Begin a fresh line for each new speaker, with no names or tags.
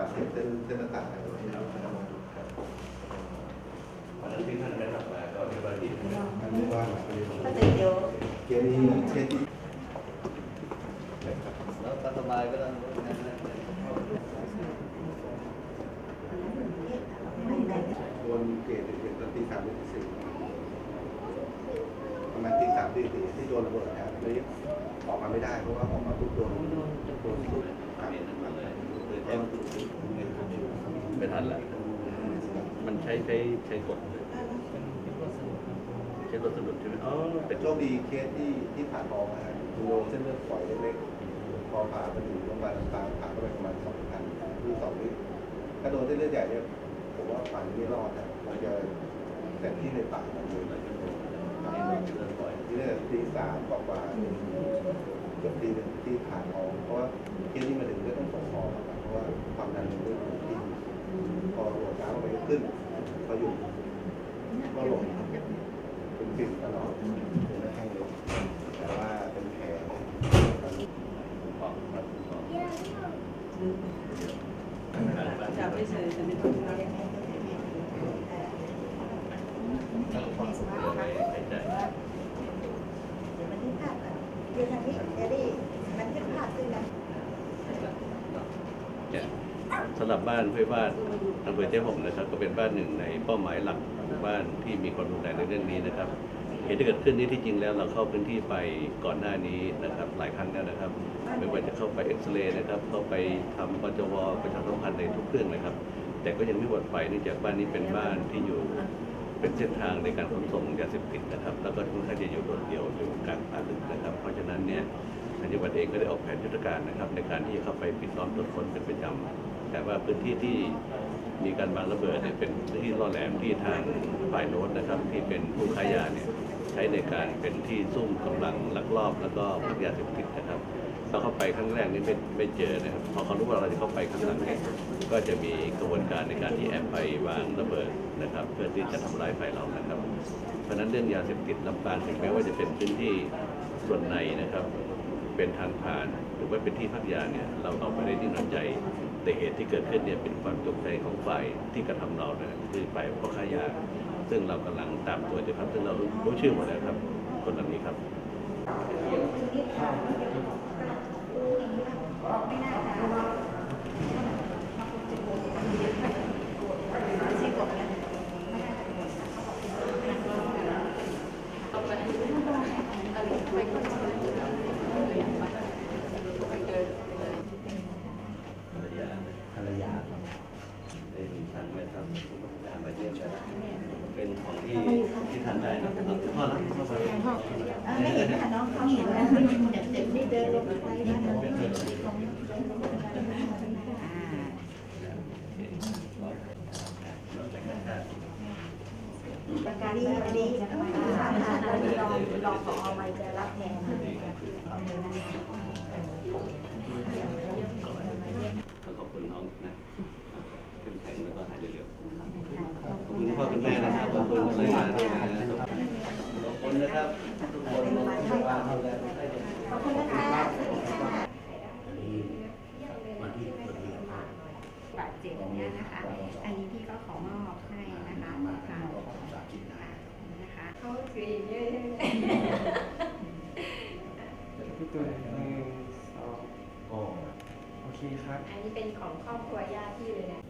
บาดเจ็บเส้นเส้นประสาทอะไรอย่างเงี้ยครับ
วันนั้นที่ท่านได้รับมาก็เรียกว่าดีนะครับ
อันนี้ว่าหลักประเด็น
ก็เลยเดี๋ยว
เคสนี้เคสที่
แล้วก็สบายก็ต้องนั่นนั่น
โดนเกตเกตตอนตีสามตีสี่ ประมาณตีสามตีสี่ที่โดนระเบิดนะครับเลยออกมาไม่ได้เพราะว่าออกมาปุ๊บโดนโดนโดนทุบครับ
เรียนนั้นมาเลยแจ้งไม่ทันละมันใช้ใช้ใช้กดใช้กดสะดุดใช่ไหมอ๋อ
เป็
เป็น
โชคดีเคสที่ที่ผ่าท้องนะคุณโยเส้นเลือดฝอยเล็กๆพอผ่าไปถึงโรงพยาบาลต่างผ่าเข้าไปประมาณสองพันคือสองลิตรถ้าโดนเส้นเลือดใหญ่เนี่ยผมว่าฝันไม่รอดนะมันจะแต่ที่ในปากมันเลย ครับ
เรื่องบ่อย
ที่นี่ตีสามกว่าๆเกือบตีหนึ่งที่ผ่าท้องเพราะว่าเคสที่มาถึงก็ต้องส่งคอครับเพราะว่าความดันเริ่มขึ้นพอหัวช้าไปขึ้นพอหยุดก็ลงเป็นสิ่งตลอดเป็นไม่ให้เลยแต่ว่าเป็นแผลตอนนี้
ออกมาออก
จับไม่เฉยแต่ไม่ต้องอะไร
ไปหายใจ
เดี๋ยวมันที่ภาพอะ เดี๋ยวทางนี้เดี๋ยวดิมันที่ภาพขึ้นนะ
สำหรับบ้านห้วยบ้านอำเภอเจ้าหงนะครับ ก็เป็นบ้านหนึ่งในเป้าหมายหลักของบ้านที่มีความรุนแรงในเรื่องนี้นะครับ เหตุที่เกิดขึ้นนี้ที่จริงแล้วเราเข้าพื้นที่ไปก่อนหน้านี้นะครับ หลายครั้งแล้วนะครับ ไม่ว่าจะเข้าไปเอ็กซเรย์นะครับ เข้าไปทำปจวประชาสัมพันธ์ในทุกเรื่องนะครับ แต่ก็ยังไม่หมดไปเนื่องจากบ้านนี้เป็นบ้านที่อยู่เป็นเส้นทางในการขนส่งยาเสพติด จังหวัดเองก็ได้ออกแผนยุทธการนะครับ ในการที่จะเข้าไปปิดล้อมตรวจค้นเป็นประจำแต่ว่าพื้นที่ที่มีการวางระเบิดเนี่ยเป็นพื้นที่ล่อแหลมที่ทางฝ่ายโน้นนะครับ ที่เป็นผู้ค้ายาเนี่ยใช้ในการเป็นที่ซุ่มกำลังลักลอบแล้วก็พักยาเสพติดนะครับเราเข้าไปครั้งแรกนี่ไม่ไม่เจอนะครับพอเขารู้ว่าเราจะเข้าไปครั้งหลังเนี่ยก็จะมีกระบวนการในการที่แอบไปวางระเบิดนะครับ เพื่อที่จะทำลายฝ่ายเรานะครับ เพราะฉะนั้นเรื่องยาเสพติดลำปางถึงแม้ว่าจะเป็นพื้นที่ส่วนในนะครับ เป็นทางผ่าน หรือว่าเป็นที่พักยาเนี่ยเราเราไม่ได้นิ่งนอนใจ แต่เหตุที่เกิดขึ้นเนี่ยเป็นความจงใจของฝ่ายที่กระทำเรานะคือฝ่ายพ่อค้ายาซึ่งเรากำลังตามตัวอยู่ครับซึ่งเรารู้ชื่อหมดแล้วครับ คนเหล่านี้ครับ
ไม่น่าจะซีกดเนี่ยไม่น่าจะเอาไปอะไรไปก็ได้ไปเจอ
ภรรยาภรรยาได้มีท่านแม่ทัพยามาเยี่ยมแล้วเป็นของที่ ที่ท่านได้นะพ่อรับพ่อไป
ไม่เห็นค่ะน้องเขาเห็นแล้วเจ็บนี่เดินลงไปนะประกาดีดีลองลองขอเอาไว้จะรับแทน
ขอบคุณน้องนะเข้มแข็งแล้วก็หายเร็วๆขอบคุณพ่อคุณแม่นะครับขอบคุณภรรยาด้วยนะ คุนะครับ ทุกคนลงพยาบาลท่างดี
ขอบคุณนะคะวัที่เกิดเบจ็บนี่นะคะ อันนี้พี่ก็ขอมอบให้นะคะค่ะนะคะเขาคือเยอะ
พี่ตุลหนึ่งสองโอเคครับ
อันนี้เป็นของครอบครัวญาติพี่เลยนะ